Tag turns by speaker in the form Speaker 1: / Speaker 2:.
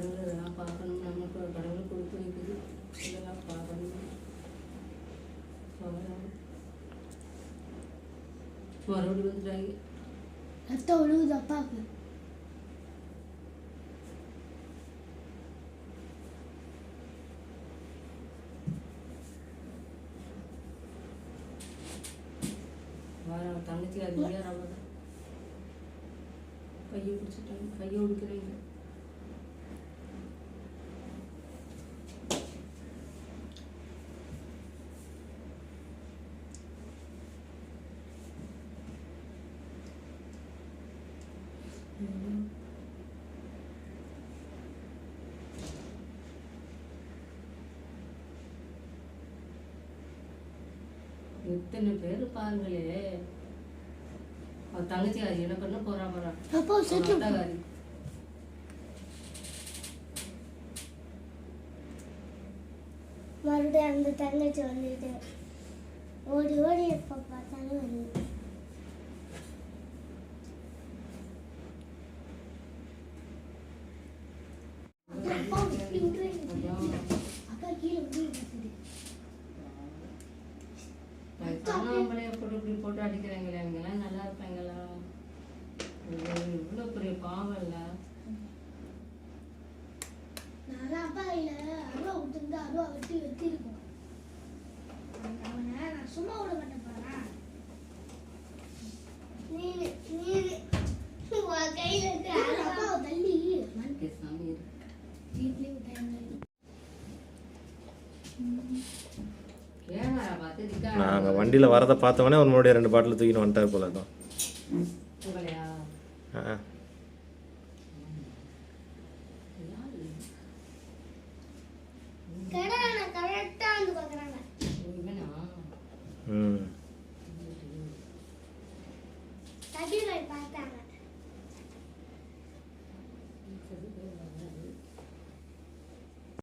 Speaker 1: கடவுள் இதெல்லாம் பார்க்கணும். நமக்கு ஒரு கடவுள் கொடுத்து வைக்குது. இதெல்லாம் பார்க்கணும். மறுபடியும் வந்துட்டாங்க.
Speaker 2: அத்தை உழுவுது அப்பாவுக்கு.
Speaker 1: தங்கச்சி அது ஏன் பிடிச்சிட்டாங்க. கையை உடுக்கிறாங்க எத்தனை பேர் பாருங்களே. அவ தங்கச்சி அது என்ன பண்ண போறா போறா
Speaker 2: அப்பா செத்து
Speaker 1: அத்தாகாரி
Speaker 2: மறுபடியும் அந்த தங்கச்சி வந்துட்டு ஓடி ஓடி எப்போ பார்த்தாலும் வந்து
Speaker 1: கண்ணாம்பளைய போட்டு இப்படி போட்டு அடிக்கிறாங்களே அவங்கெல்லாம் நல்லா இருப்பாங்களா? இவ்வளோ பெரிய பாவம் இல்லை
Speaker 2: நான் அப்பா இல்லை அருவா விட்டுருந்தா அருவா வெட்டி வெட்டி இருக்கும்
Speaker 3: நாங்கள் வண்டியில் வரதை பார்த்தவொடனே ஒரு முன்னாடி ரெண்டு பாட்டில் தூக்கின்னு வந்துட்டார் போல தான் ஆ.